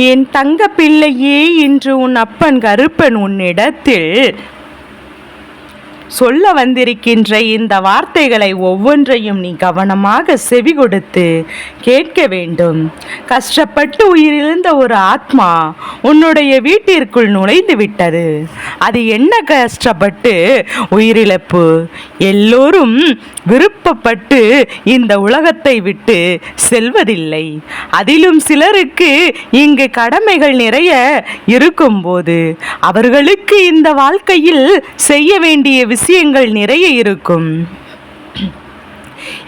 என் தங்க பிள்ளையே இன்று உன் அப்பன் கருப்பன் உன்னிடத்தில் சொல்ல வந்திருக்கின்ற இந்த வார்த்தைகளை ஒவ்வொன்றையும் நீ கவனமாக செவி கொடுத்து கேட்க வேண்டும். கஷ்டப்பட்டு உயிரிழந்த ஒரு ஆத்மா உன்னுடைய வீட்டிற்குள் நுழைந்து விட்டது. அது என்ன கஷ்டப்பட்டு உயிரிழப்பு? எல்லோரும் விருப்பப்பட்டு இந்த உலகத்தை விட்டு செல்வதில்லை. அதிலும் சிலருக்கு இங்கு கடமைகள் நிறைய இருக்கும்போது அவர்களுக்கு இந்த வாழ்க்கையில் செய்ய வேண்டிய விஷயங்கள் நிறைய இருக்கும்.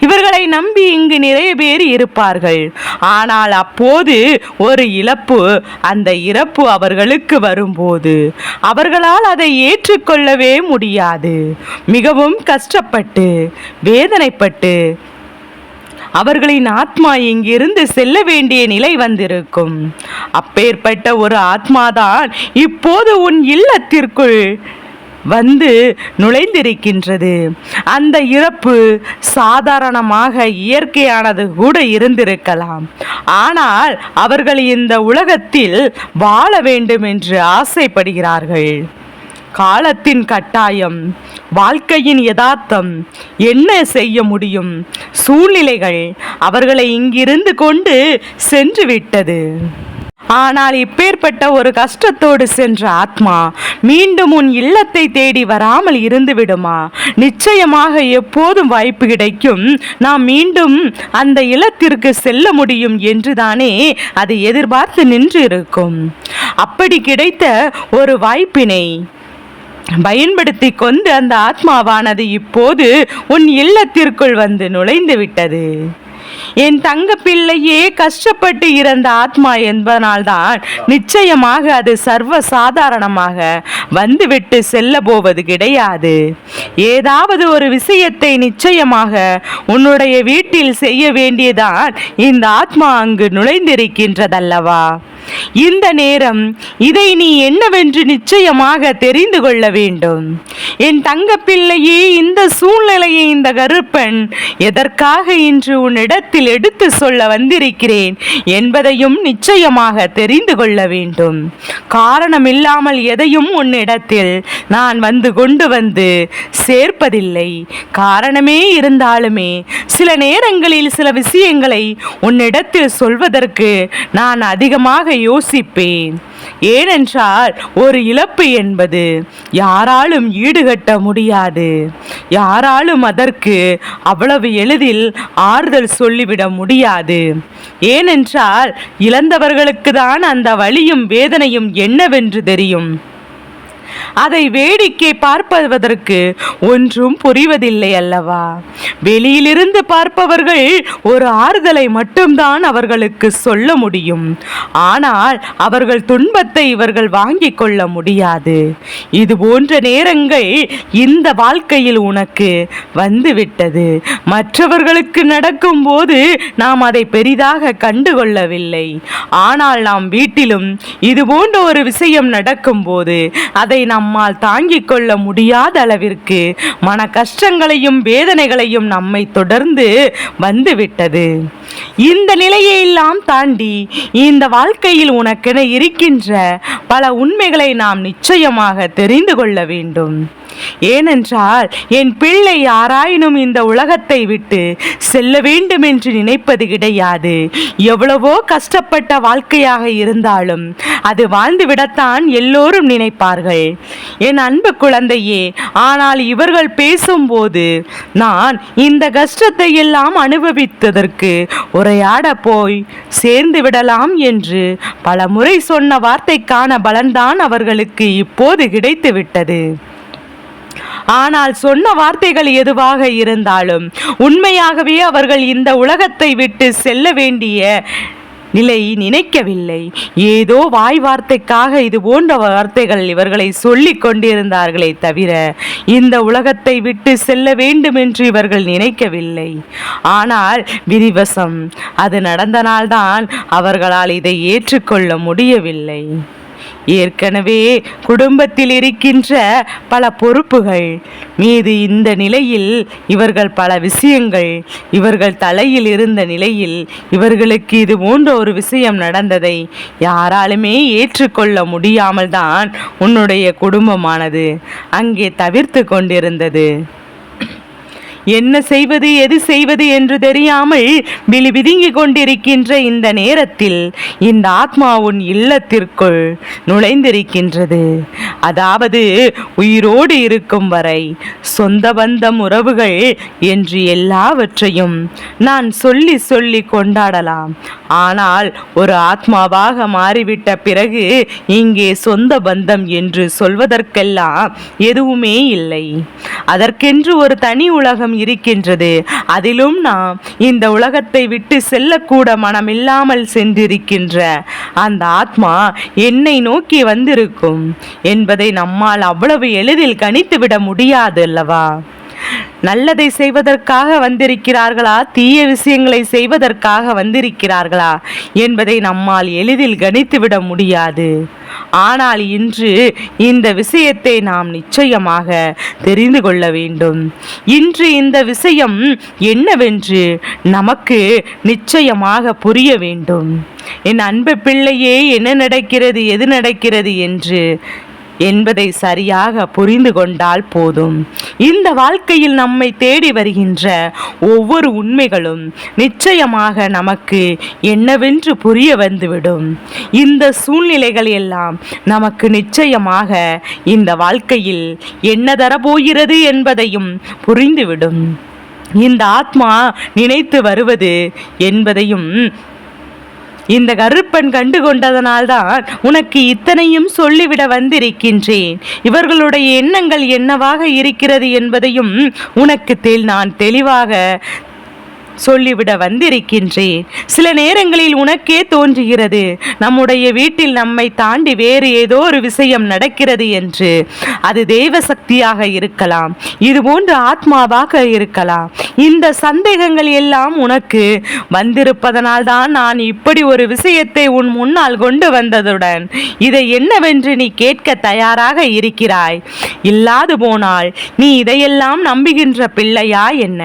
இவர்களை நம்பி இங்கு நிறைய பேர் இருப்பார்கள். ஆனால் அப்போது ஒரு இழப்பு அந்த இறப்பு அவர்களுக்கு வரும்போது. அவர்களால் அதை ஏற்றுக்கொள்ளவே முடியாது. மிகவும் கஷ்டப்பட்டு வேதனைப்பட்டு அவர்களின் ஆத்மா இங்கிருந்து செல்ல வேண்டிய நிலை வந்திருக்கும். அப்பேற்பட்ட ஒரு ஆத்மாதான் இப்போது உன் இல்லத்திற்குள் வந்து நுழைந்திருக்கின்றது. அந்த இறப்பு சாதாரணமாக இயற்கையானது கூட இருந்திருக்கலாம். ஆனால் அவர்கள் இந்த உலகத்தில் வாழ வேண்டும் என்று ஆசைப்படுகிறார்கள். காலத்தின் கட்டாயம் வாழ்க்கையின் யதார்த்தம் என்ன செய்ய முடியும்? சூழ்நிலைகள் அவர்களை இங்கிருந்து கொண்டு சென்று விட்டது. ஆனால் இப்பேற்பட்ட ஒரு கஷ்டத்தோடு சென்ற ஆத்மா மீண்டும் உன் இல்லத்தை தேடி வராமல் இருந்து விடுமா நிச்சயமாக எப்போதும் வாய்ப்பு கிடைக்கும். நாம் மீண்டும் அந்த இல்லத்திற்கு செல்ல முடியும் என்றுதானே அது எதிர்பார்த்து நின்று இருக்கும் அப்படி கிடைத்த ஒரு வாய்ப்பினை பயன்படுத்தி கொண்டு அந்த ஆத்மாவானது இப்போது உன் இல்லத்திற்குள் வந்து நுழைந்து விட்டது என் தங்க பிள்ளையே கஷ்டப்பட்டு இறந்த ஆத்மா என்பதனால்தான் நிச்சயமாக அது சர்வ சாதாரணமாக வந்துவிட்டு செல்ல போவது கிடையாது. ஏதாவது ஒரு விஷயத்தை நிச்சயமாக உன்னுடைய வீட்டில் செய்ய வேண்டியதான் இந்த ஆத்மா அங்கு நுழைந்திருக்கின்றதல்லவா? இந்த நேரம் இதை நீ என்னவென்று நிச்சயமாக தெரிந்து கொள்ள வேண்டும். என் தங்கப்பிள்ளையே இந்த சூழ்நிலையை இந்த கருப்பன் எதற்காக இன்று உன்னிடத்தில் எடுத்து சொல்ல வந்திருக்கிறேன் என்பதையும் நிச்சயமாக தெரிந்து கொள்ள வேண்டும். காரணம் இல்லாமல் எதையும் உன்னிடத்தில் நான் வந்து கொண்டு வந்து சேர்ப்பதில்லை. காரணமே இருந்தாலுமே சில நேரங்களில் சில விஷயங்களை உன்னிடத்தில் சொல்வதற்கு நான் அதிகமாக யோசிப்பேன். ஏனென்றால் ஒரு இழப்பு என்பது யாராலும் ஈடுகட்ட முடியாது. யாராலும் அதற்கு அவ்வளவு எளிதில் ஆறுதல் சொல்லிவிட முடியாது. ஏனென்றால் இழந்தவர்களுக்கு தான் அந்த வழியும் வேதனையும் என்னவென்று தெரியும். அதை வேடிக்கை பார்ப்பதற்கு ஒன்றும் புரிவதில்லை அல்லவா? வெளியிலிருந்து பார்ப்பவர்கள் ஒரு ஆறுதலை மட்டும்தான் அவர்களுக்கு சொல்ல முடியும். ஆனால் அவர்கள் துன்பத்தை இவர்கள் வாங்கிக் கொள்ள முடியாது. இது போன்ற நேரங்கள் இந்த வாழ்க்கையில் உனக்கு வந்துவிட்டது. மற்றவர்களுக்கு நடக்கும்போது நாம் அதை பெரிதாக கண்டுகொள்ளவில்லை. ஆனால் நாம் வீட்டிலும் இது போன்ற ஒரு விஷயம் நடக்கும்போது அதை நம்மால் தாங்கிக் கொள்ள முடியாத அளவிற்கு மன கஷ்டங்களையும் வேதனைகளையும் நம்மை தொடர்ந்து வந்துவிட்டது. இந்த நிலையெல்லாம் தாண்டி இந்த வாழ்க்கையில் உனக்கென இருக்கின்ற பல உண்மைகளை நாம் நிச்சயமாக தெரிந்து கொள்ள வேண்டும். ஏனென்றால் என் பிள்ளை யாராயினும் இந்த உலகத்தை விட்டு செல்ல வேண்டும் என்று நினைப்பது கிடையாது. எவ்வளவோ கஷ்டப்பட்ட வாழ்க்கையாக இருந்தாலும் அது வாழ்ந்துவிடத்தான் எல்லோரும் நினைப்பார்கள். என் அன்பு குழந்தையே ஆனால் இவர்கள் பேசும்போது நான் இந்த கஷ்டத்தை எல்லாம் அனுபவித்ததற்கு உரையாட போய் சேர்ந்து விடலாம் என்று பல முறை சொன்ன வார்த்தைக்கான பலன்தான் அவர்களுக்கு இப்போது கிடைத்துவிட்டது. ஆனால் சொன்ன வார்த்தைகள் எதுவாக இருந்தாலும் உண்மையாகவே அவர்கள் இந்த உலகத்தை விட்டு செல்ல வேண்டிய நிலை நினைக்கவில்லை. ஏதோ வாய் வார்த்தைக்காக இது போன்ற வார்த்தைகள் இவர்களை சொல்லிக் கொண்டிருந்தார்களே தவிர இந்த உலகத்தை விட்டு செல்ல வேண்டும் என்று இவர்கள் நினைக்கவில்லை. ஆனால் விதிவசம் அது நடந்த நாள்தான் அவர்களால் இதை ஏற்றுக்கொள்ள முடியவில்லை. ஏற்கனவே குடும்பத்தில் இருக்கின்ற பல பொறுப்புகள் மீது இந்த நிலையில் இவர்கள் பல விஷயங்கள் இவர்கள் தலையில் இருந்த நிலையில் இவர்களுக்கு இது போன்ற ஒரு விஷயம் நடந்ததை யாராலுமே ஏற்றுக்கொள்ள முடியாமல் தான் உன்னுடைய குடும்பமானது அங்கே தவிர்த்து கொண்டிருந்தது. என்ன செய்வது எது செய்வது என்று தெரியாமல் விழி விதுங்கிக் கொண்டிருக்கின்ற இந்த நேரத்தில் இந்த ஆத்மா உன் இல்லத்திற்குள் நுழைந்திருக்கின்றது. அதாவது உயிரோடு இருக்கும் வரை சொந்த பந்தம் உறவுகள் என்று எல்லாவற்றையும் நான் சொல்லி சொல்லி கொண்டாடலாம். ஆனால் ஒரு ஆத்மாவாக மாறிவிட்ட பிறகு இங்கே சொந்த பந்தம் என்று சொல்வதற்கெல்லாம் எதுவுமே இல்லை. அதற்கென்று ஒரு தனி உலகம் இருக்கின்றது. அதிலும் நாம் இந்த உலகத்தை விட்டு செல்லக்கூட மனமில்லாமல் சென்றிருக்கின்ற அந்த ஆத்மா என்னை நோக்கி வந்திருக்கும் என்பதை நம்மால் அவ்வளவு எளிதில் கணித்துவிட முடியாது அல்லவா? நல்லதை செய்வதற்காக வந்திருக்கிறார்களா? தீய விஷயங்களை செய்வதற்காக வந்திருக்கிறார்களா? என்பதை நம்மால் எளிதில் கணித்துவிட முடியாது. ஆனால் இன்று இந்த விஷயத்தை நாம் நிச்சயமாக தெரிந்து கொள்ள வேண்டும். இன்று இந்த விஷயம் என்னவென்று நமக்கு நிச்சயமாக புரிய வேண்டும். என் அன்பு பிள்ளையே என்ன நடக்கிறது எது நடக்கிறது என்று என்பதை சரியாக புரிந்து கொண்டால் போதும். இந்த வாழ்க்கையில் நம்மை தேடி வருகின்ற ஒவ்வொரு உண்மைகளும் நிச்சயமாக நமக்கு என்னவென்று புரிய வந்துவிடும். இந்த சூழ்நிலைகள் எல்லாம் நமக்கு நிச்சயமாக இந்த வாழ்க்கையில் என்ன தரப்போகிறது என்பதையும் புரிந்துவிடும். இந்த ஆத்மா நினைத்து வருவது என்பதையும் இந்த கருப்பன் கண்டு கொண்டதனால்தான் உனக்கு இத்தனையும் சொல்லிவிட வந்திருக்கின்றேன். இவர்களுடைய எண்ணங்கள் என்னவாக இருக்கிறது என்பதையும் உனக்கு தெல் நான் தெளிவாக சொல்லிவிட வந்திருக்கின்றேன். சில நேரங்களில் உனக்கே தோன்றுகிறது நம்முடைய வீட்டில் நம்மை தாண்டி வேறு ஏதோ ஒரு விஷயம் நடக்கிறது என்று. அது தெய்வ சக்தியாக இருக்கலாம் இது போன்று ஆத்மாவாக இருக்கலாம். இந்த சந்தேகங்கள் எல்லாம் உனக்கு வந்திருப்பதனால் தான் நான் இப்படி ஒரு விஷயத்தை உன் முன்னால் கொண்டு வந்ததுடன் இதை என்னவென்று நீ கேட்க தயாராக இருக்கிறாய். இல்லாது போனால் நீ இதையெல்லாம் நம்புகின்ற பிள்ளையா என்ன?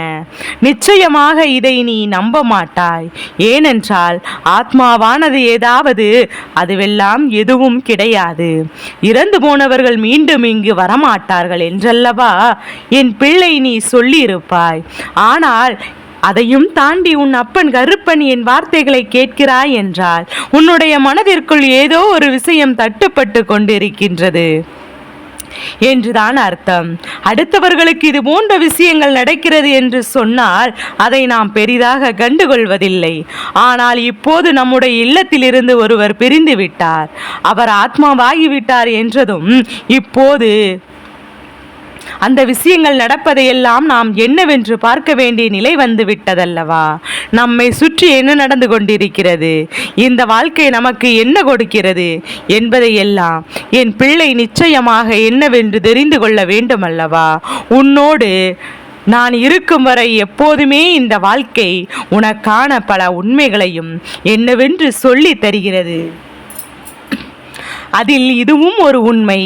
நிச்சயமாக இதை நீ நம்ப மாட்டாய். ஏனென்றால் ஆத்மாவானது ஏதாவது அதுவெல்லாம் எதுவும் கிடையாது. இறந்து போனவர்கள் மீண்டும் இங்கு வரமாட்டார்கள் என்றல்லவா? என் பிள்ளை நீ சொல்லியிருப்பாய். ஆனால் அதையும் தாண்டி உன் அப்பன் கருப்பன் என் வார்த்தைகளை கேட்கிறாய் என்றால் உன்னுடைய மனதிற்குள் ஏதோ ஒரு விஷயம் தட்டுப்பட்டு கொண்டிருக்கின்றது. என்றுதான் அர்த்தம். அடுத்தவர்களுக்கு இது போன்ற விஷயங்கள் நடக்கிறது என்று சொன்னால் அதை நாம் பெரிதாக கண்டுகொள்வதில்லை. ஆனால் இப்போது நம்முடைய இல்லத்திலிருந்து ஒருவர் பிரிந்து விட்டார். அவர் ஆத்மாவாகிவிட்டார் என்றதும் இப்போது அந்த விஷயங்கள் நடப்பதையெல்லாம் நாம் என்னவென்று பார்க்க வேண்டிய நிலை வந்து விட்டதல்லவா? நம்மை சுற்றி என்ன நடந்து கொண்டிருக்கிறது? இந்த வாழ்க்கை நமக்கு என்ன கொடுக்கிறது? என்பதையெல்லாம் என் பிள்ளை நிச்சயமாக என்னவென்று தெரிந்து கொள்ள வேண்டும் அல்லவா உன்னோடு நான் இருக்கும் வரை எப்போதுமே இந்த வாழ்க்கை உனக்கான பல உண்மைகளையும் என்னவென்று சொல்லி தருகிறது. அதில் இதுவும் ஒரு உண்மை.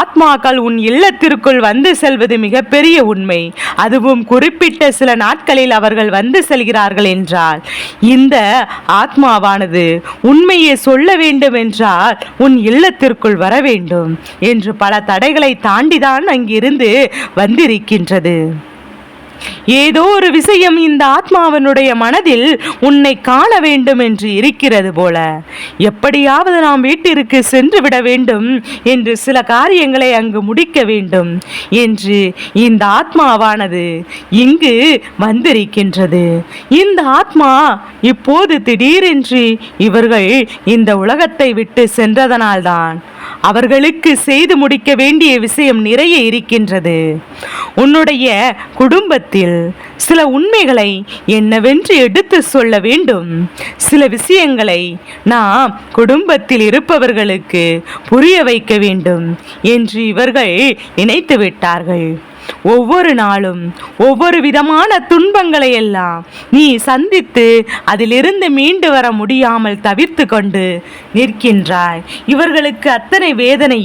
ஆத்மாக்கள் உன் இல்லத்திற்குள் வந்து செல்வது மிகப்பெரிய உண்மை. அதுவும் குறிப்பிட்ட சில நாட்களில் அவர்கள் வந்து செல்கிறார்கள் என்றால் இந்த ஆத்மாவானது உண்மையை சொல்ல வேண்டும் என்றால் உன் இல்லத்திற்குள் வர வேண்டும் என்று பல தடைகளை தாண்டிதான் அங்கிருந்து வந்திருக்கின்றது. ஏதோ ஒரு விஷயம் இந்த ஆத்மாவனுடைய மனதில் உன்னை காண வேண்டும் என்று இருக்கிறது போல. எப்படியாவது நாம் வீட்டிற்கு சென்று விட வேண்டும் என்று சில காரியங்களை அங்கு முடிக்க வேண்டும் என்று இந்த ஆத்மாவானது இங்கு வந்திருக்கின்றது. இந்த ஆத்மா இப்போது திடீரென்று இவர்கள் இந்த உலகத்தை விட்டு சென்றதனால்தான் அவர்களுக்கு செய்து முடிக்க வேண்டிய விஷயம் நிறைய இருக்கின்றது. உன்னுடைய குடும்பத்தில் சில உண்மைகளை என்னவென்று எடுத்து சொல்ல வேண்டும். சில விஷயங்களை நாம் குடும்பத்தில் இருப்பவர்களுக்கு புரிய வைக்க வேண்டும் என்று இவர்கள் நினைத்து விட்டார்கள். ஒவ்வொரு நாளும் ஒவ்வொரு விதமான துன்பங்களை எல்லாம் நீ சந்தித்து அதிலிருந்து மீண்டு வர முடியாமல் தவிர்த்து கொண்டு நிற்கின்றாய். இவர்களுக்கு அத்தனை வேதனை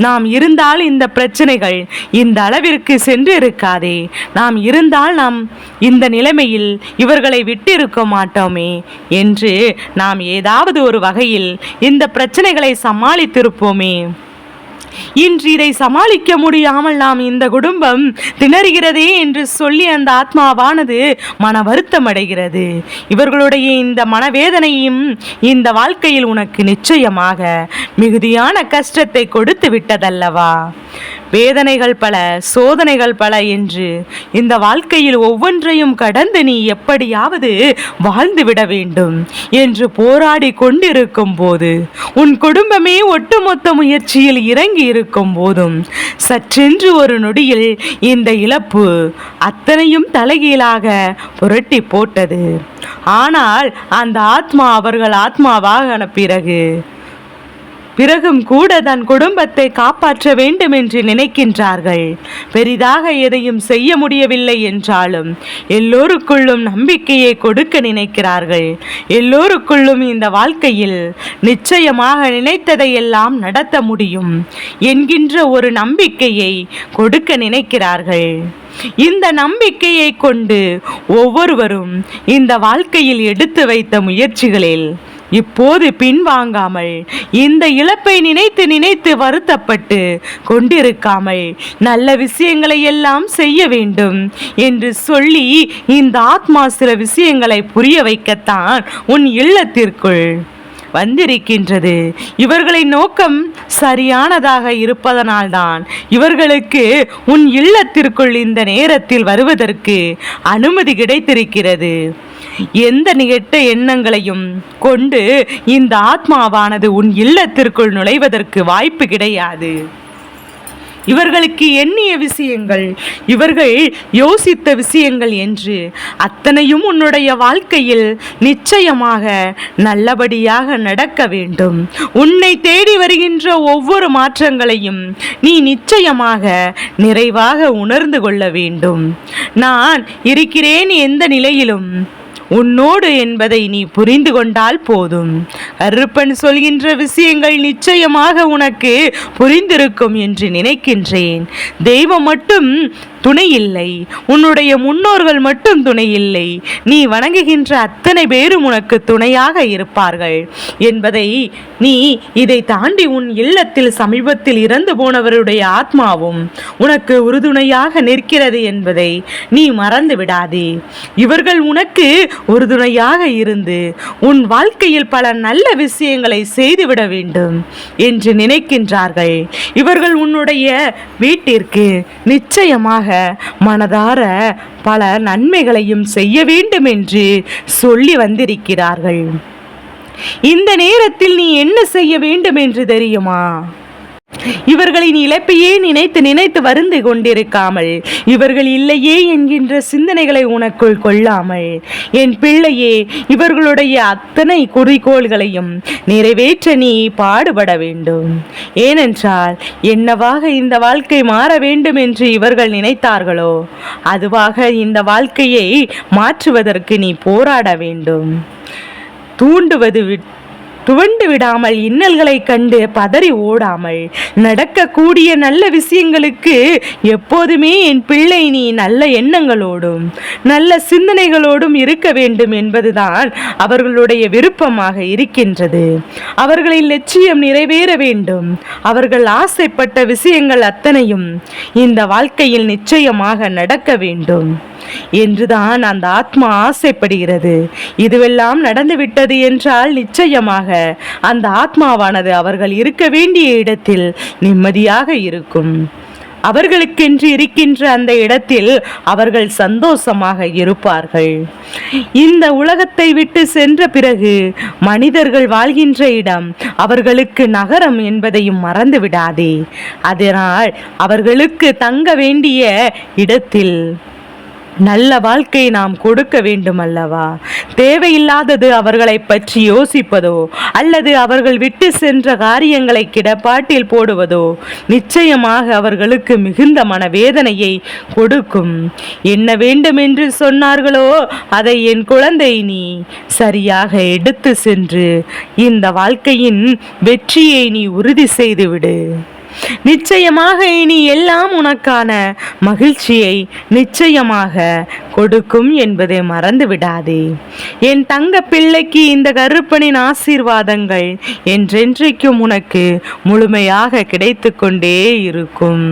நாம் இருந்தால் இந்த பிரச்சனைகள் இந்த அளவிற்கு சென்று இருக்காதே. நாம் இருந்தால் நாம் இந்த நிலைமையில் இவர்களை விட்டிருக்க மாட்டோமே என்று நாம் ஏதாவது ஒரு வகையில் இந்த பிரச்சனைகளை சமாளித்திருப்போமே. இன்று இதை சமாளிக்க முடியாமல் நாம் இந்த குடும்பம் திணறுகிறதே என்று சொல்லி அந்த ஆத்மாவானது மன வருத்தம் அடைகிறது. இவர்களுடைய இந்த மனவேதனையும் இந்த வாழ்க்கையில் உனக்கு நிச்சயமாக மிகுதியான கஷ்டத்தை கொடுத்து விட்டதல்லவா? வேதனைகள் பல சோதனைகள் பல என்று இந்த வாழ்க்கையில் ஒவ்வொன்றையும் கடந்து நீ எப்படியாவது வாழ்ந்துவிட வேண்டும் என்று போராடி கொண்டிருக்கும் போது உன் குடும்பமே ஒட்டுமொத்த முயற்சியில் இறங்கி இருக்கும் போதும் சற்றென்று ஒரு நொடியில் இந்த இழப்பு அத்தனையும் தலைகீழாக புரட்டி போட்டது. ஆனால் அந்த ஆத்மா அவர்கள் ஆத்மாவாக பிறகு பிறகும் கூட தன் குடும்பத்தை காப்பாற்ற வேண்டும் என்று நினைக்கின்றார்கள். பெரிதாக எதையும் செய்ய முடியவில்லை என்றாலும் எல்லோருக்குள்ளும் நம்பிக்கையை கொடுக்க நினைக்கிறார்கள். எல்லோருக்குள்ளும் இந்த வாழ்க்கையில் நிச்சயமாக நினைத்ததை எல்லாம் நடத்த முடியும் என்கின்ற ஒரு நம்பிக்கையை கொடுக்க நினைக்கிறார்கள். இந்த நம்பிக்கையை கொண்டு ஒவ்வொருவரும் இந்த வாழ்க்கையில் எடுத்து வைத்த முயற்சிகளில் இப்போது பின்வாங்காமல் இந்த இழப்பை நினைத்து நினைத்து வருத்தப்பட்டு கொண்டிருக்காமல் நல்ல விஷயங்களை எல்லாம் செய்ய வேண்டும் என்று சொல்லி இந்த ஆத்மா சில விஷயங்களை புரிய வைக்கத்தான் உன் இல்லத்திற்குள் வந்திருக்கின்றது. இவர்களின் நோக்கம் சரியானதாக இருப்பதனால்தான் இவர்களுக்கு உன் இல்லத்திற்குள் இந்த நேரத்தில் வருவதற்கு அனுமதி கிடைத்திருக்கிறது. எந்த நிகட்ட எண்ணங்களையும் கொண்டு இந்த ஆத்மாவானது உன் இல்லத்திற்குள் நுழைவதற்கு வாய்ப்பு கிடையாது. இவர்களுக்கு எண்ணிய விஷயங்கள் இவர்கள் யோசித்த விஷயங்கள் என்று அத்தனையும் உன்னுடைய வாழ்க்கையில் நிச்சயமாக நல்லபடியாக நடக்க வேண்டும். உன்னை தேடி வருகின்ற ஒவ்வொரு மாற்றங்களையும் நீ நிச்சயமாக நிறைவாக உணர்ந்து கொள்ள வேண்டும். நான் இருக்கிறேன் எந்த நிலையிலும் உன்னோடு என்பதை நீ புரிந்து கொண்டால் போதும். அருப்பன் சொல்கின்ற விஷயங்கள் நிச்சயமாக உனக்கு புரிந்திருக்கும் என்று நினைக்கின்றேன். தெய்வம் மட்டும் துணை இல்லை. உன்னுடைய முன்னோர்கள் மட்டும் துணை இல்லை. நீ வணங்குகின்ற அத்தனை பேரும் உனக்கு துணையாக இருப்பார்கள். என்பதை நீ இதை தாண்டி உன் இல்லத்தில் சமீபத்தில் இறந்து போனவருடைய ஆத்மாவும் உனக்கு உறுதுணையாக நிற்கிறது என்பதை நீ மறந்து விடாதே. இவர்கள் உனக்கு உறுதுணையாக இருந்து உன் வாழ்க்கையில் பல நல்ல விஷயங்களை செய்துவிட வேண்டும் என்று நினைக்கின்றார்கள். இவர்கள் உன்னுடைய வீட்டிற்கு நிச்சயமாக மனதார பல நன்மைகளையும் செய்ய வேண்டும் என்று சொல்லி வந்திருக்கிறார்கள். இந்த நேரத்தில் நீ என்ன செய்ய வேண்டும் என்று தெரியுமா? இவர்களின் இழப்பையே நினைத்து நினைத்து வருந்து கொண்டிருக்காமல் இவர்கள் இல்லையே என்கின்ற சிந்தனைகளை உனக்குள் கொள்ளாமல் என் பிள்ளையே இவர்களுடைய அத்தனை குறிக்கோள்களையும் நிறைவேற்ற நீ பாடுபட வேண்டும். ஏனென்றால் என்னவாக இந்த வாழ்க்கை மாற வேண்டும் என்று இவர்கள் நினைத்தார்களோ அதுவாக இந்த வாழ்க்கையை மாற்றுவதற்கு நீ போராட வேண்டும். தூண்டுவது விட் துவண்டு விடாமல் இன்னல்களை கண்டு பதறி ஓடாமல் நடக்கக்கூடிய நல்ல விஷயங்களுக்கு எப்போதுமே என் பிள்ளை நீ நல்ல எண்ணங்களோடும் நல்ல சிந்தனைகளோடும் இருக்க வேண்டும் என்பதுதான் அவர்களுடைய விருப்பமாக இருக்கின்றது. அவர்களின் லட்சியம் நிறைவேற வேண்டும். அவர்கள் ஆசைப்பட்ட விஷயங்கள் அத்தனையும் இந்த வாழ்க்கையில் நிச்சயமாக நடக்க வேண்டும். என்றுதான் அந்த ஆத்மா ஆசைப்படுகிறது. இதுவெல்லாம் நடந்துவிட்டது என்றால் நிச்சயமாக அந்த ஆத்மாவானது அவர்கள் இருக்க வேண்டிய இடத்தில் நிம்மதியாக இருக்கும். அவர்களுக்கென்று இருக்கின்ற அந்த இடத்தில் அவர்கள் சந்தோஷமாக இருப்பார்கள். இந்த உலகத்தை விட்டு சென்ற பிறகு மனிதர்கள் வாழ்கின்ற இடம் அவர்களுக்கு நகரம் என்பதையும் மறந்து விடாதே. அதனால் அவர்களுக்கு தங்க வேண்டிய இடத்தில் நல்ல வாழ்க்கை நாம் கொடுக்க வேண்டும் அல்லவா தேவையில்லாதது அவர்களை பற்றி யோசிப்பதோ? அல்லது அவர்கள் விட்டு சென்ற காரியங்களை கிடப்பாட்டில் போடுவதோ? நிச்சயமாக அவர்களுக்கு மிகுந்த மனவேதனையை கொடுக்கும். என்ன வேண்டும் என்று சொன்னார்களோ அதை என் குழந்தை நீ சரியாக எடுத்து சென்று இந்த வாழ்க்கையின் வெற்றியை நீ உறுதி செய்துவிடு. நிச்சயமாக இனி எல்லாம் உனக்கான மகிழ்ச்சியை நிச்சயமாக கொடுக்கும் என்பதை மறந்து விடாதே என் தங்க பிள்ளைக்கு இந்த கருப்பனின் ஆசீர்வாதங்கள் என்றென்றைக்கும் உனக்கு முழுமையாக கிடைத்து கொண்டே இருக்கும்.